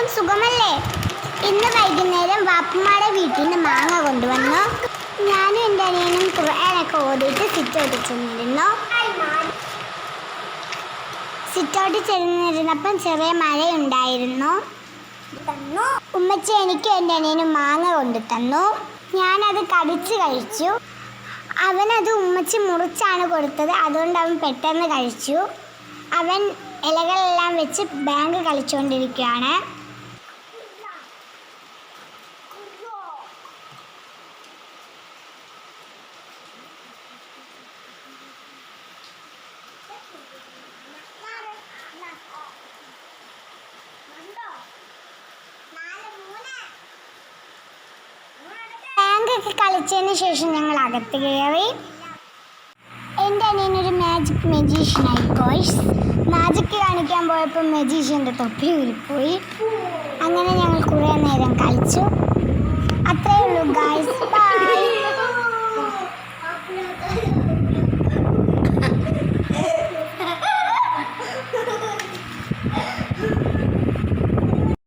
എല്ലാവർക്കും സുഖമല്ലേ? ഇന്ന് വൈകുന്നേരം വാപ്പമാരുടെ വീട്ടിൽ നിന്ന് മാങ്ങ കൊണ്ടുവന്നു. ഞാനും എന്റെ അനിയനും ഖുർആനൊക്കെ ഓടിയിട്ട് സിറ്റൗട്ട് ചെന്നിരുന്നു സിറ്റൗട്ട് ചെന്നിരുന്നപ്പം ചെറിയ മഴയുണ്ടായിരുന്നു. ഉമ്മച്ചി എനിക്കും എന്റെ അനിയനും മാങ്ങ കൊണ്ടു തന്നു ഞാനത് കടിച്ച് കഴിച്ചു. അവനത് ഉമ്മച്ചി മുറിച്ചാണ് കൊടുത്തത്. അതുകൊണ്ട് അവൻ പെട്ടെന്ന് കഴിച്ചു. അവൻ ഇലകളെല്ലാം വെച്ച് ബാങ്ക് കളിച്ചുകൊണ്ടിരിക്കുകയാണ് ബാങ്ക് ഒക്കെ കളിച്ചതിന് ശേഷം ഞങ്ങൾ അകത്ത് കയറി. എന്റെ അനിയനൊരു മാജിക് മെജീഷ്യനായി കോഴ്സ് മാജിക് കാണിക്കാൻ പോയപ്പോൾ മെജീഷ്യന്റെ തൊപ്പി ഊരിപ്പോയി അങ്ങനെ ഞങ്ങൾ കുറേ നേരം